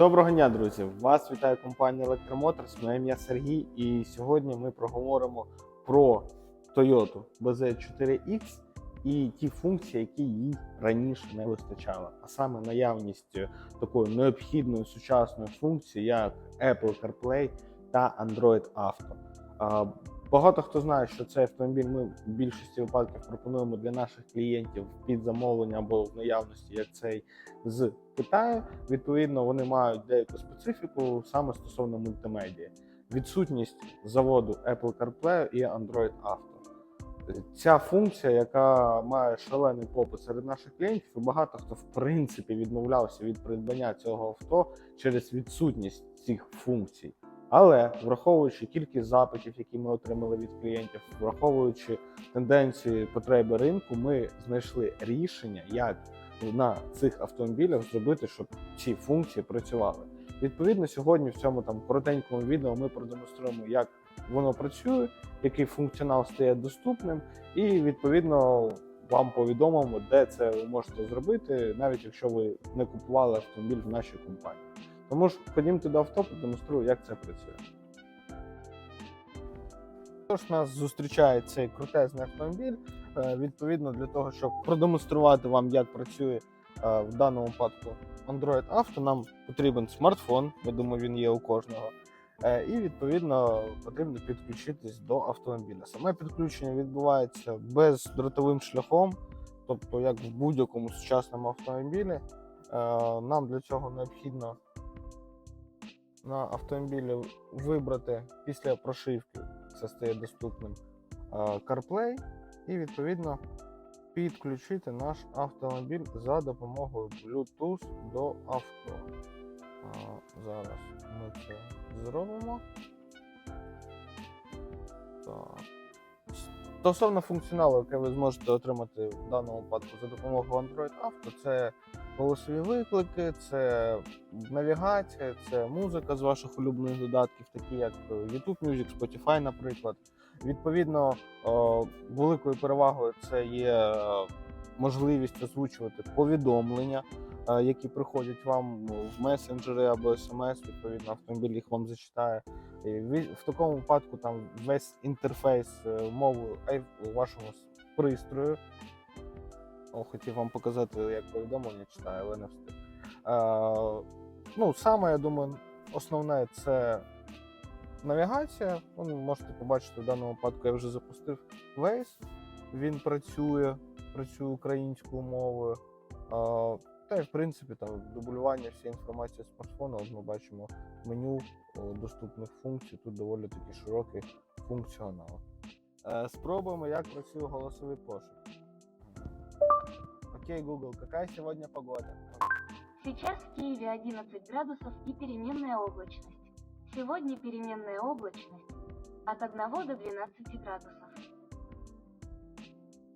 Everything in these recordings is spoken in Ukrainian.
Доброго дня, друзі! Вас вітає компанія Electromotorz. Моє ім'я Сергій, і сьогодні ми проговоримо про Toyota BZ4X і ті функції, які їй раніше не вистачало. А саме наявність такої необхідної сучасної функції, як Apple CarPlay та Android Auto. Багато хто знає, що цей автомобіль ми в більшості випадків пропонуємо для наших клієнтів під замовлення або в наявності, як цей з Китаю. Відповідно, вони мають деяку специфіку саме стосовно мультимедії. Відсутність заводу Apple CarPlay і Android Auto. Ця функція, яка має шалений попит серед наших клієнтів, і багато хто в принципі відмовлявся від придбання цього авто через відсутність цих функцій. Але враховуючи кількість запитів, які ми отримали від клієнтів, враховуючи тенденції потреби ринку, ми знайшли рішення, як на цих автомобілях зробити, щоб ці функції працювали. Відповідно, сьогодні в цьому там коротенькому відео ми продемонструємо, як воно працює, який функціонал стає доступним, і відповідно вам повідомимо, де це ви можете зробити, навіть якщо ви не купували автомобіль в нашій компанії. Тому ж ходімте до авто, продемонструю, як це працює. Тож нас зустрічає цей крутезний автомобіль. Е, Відповідно, для того, щоб продемонструвати вам, як працює е, в даному випадку Android Auto, нам потрібен смартфон. Я думаю, він є у кожного. Е, І відповідно потрібно підключитись до автомобіля. Саме підключення відбувається бездротовим шляхом, тобто як в будь-якому сучасному автомобілі. Нам для цього необхідно на автомобілі вибрати після прошивки, це стає доступним CarPlay, і відповідно підключити наш автомобіль за допомогою Bluetooth до авто. Зараз ми це зробимо. Так. Стосовно функціоналу, який ви зможете отримати в даному випадку за допомогою Android Auto, це голосові виклики, це навігація, це музика з ваших улюблених додатків, такі як YouTube Music, Spotify, наприклад. Відповідно, великою перевагою це є е, можливість озвучувати повідомлення, е, які приходять вам в месенджери або смс. Відповідно, автомобіль їх вам зачитає. В такому випадку там весь інтерфейс е, ай- вашого пристрою. О, хотів вам показати, як повідомлення читає, але не встиг. Е, ну, саме, я думаю, основне це навігація. Ви можете побачити в даному випадку, я вже запустив Waze. Він працює, працює українською мовою. Е, та й в принципі там дублювання всієї інформації з смартфона. От ми бачимо меню о, доступних функцій. Тут доволі таки широкий функціонал. Е, спробуємо, як працює голосовий пошук. Окей, Google, какая сегодня погода? Сейчас в Киеве 11 градусов и переменная облачность. Сегодня переменная облачность от 1 до 12 градусов.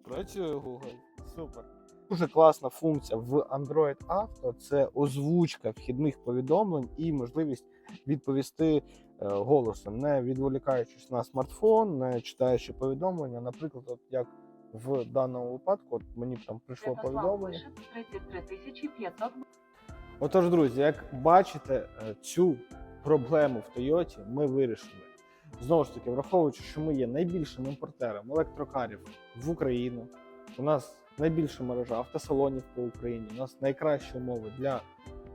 Працює Google. Супер. Дуже класна функція в Android Auto це озвучка вхідних повідомлень і можливість відповісти е, голосом, не відволікаючись на смартфон, не читаючи повідомлення. Наприклад, от як в даному випадку, от мені там прийшло повідомлення. пишет 33 500 Отож, друзі, як бачите, е, цю проблему в Тойоті ми вирішили. Знову ж таки, враховуючи, що ми є найбільшим імпортером електрокарів в Україну. У нас найбільша мережа автосалонів по Україні. У нас найкращі умови для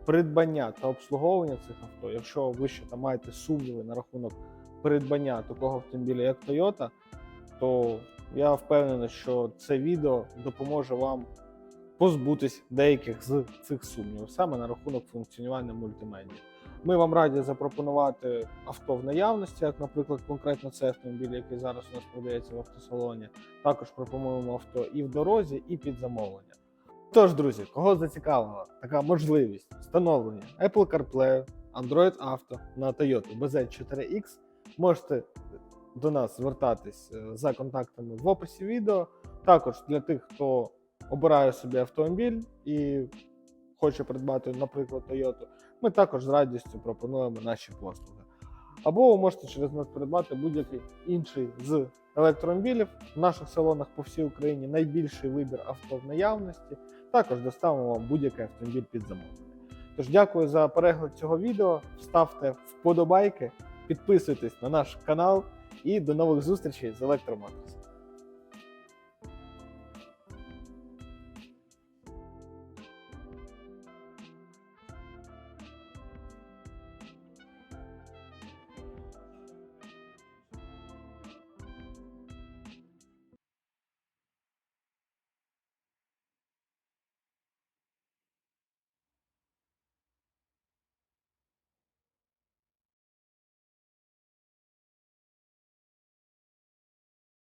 придбання та обслуговування цих авто. Якщо ви ще там маєте сумніви на рахунок придбання такого автомобіля, як Toyota, то я впевнений, що це відео допоможе вам позбутись деяких з цих сумнівів, саме на рахунок функціонування мультимедіа. Ми вам раді запропонувати авто в наявності, як, наприклад, конкретно цей автомобіль, який зараз у нас продається в автосалоні. Також пропонуємо авто і в дорозі, і під замовлення. Тож, друзі, кого зацікавила така можливість встановлення Apple CarPlay, Android Auto на Toyota BZ4X, можете до нас звертатись е, за контактами в описі відео. Також для тих, хто обирає собі автомобіль і хоче придбати, наприклад, Toyota, ми також з радістю пропонуємо наші послуги. Або ви можете через нас придбати будь-який інший з електромобілів. В наших салонах по всій Україні найбільший вибір авто в наявності. Також доставимо вам будь-який автомобіль під замовлення. Тож дякую за перегляд цього відео. Ставте вподобайки, підписуйтесь на наш канал і до нових зустрічей з Електромоторс.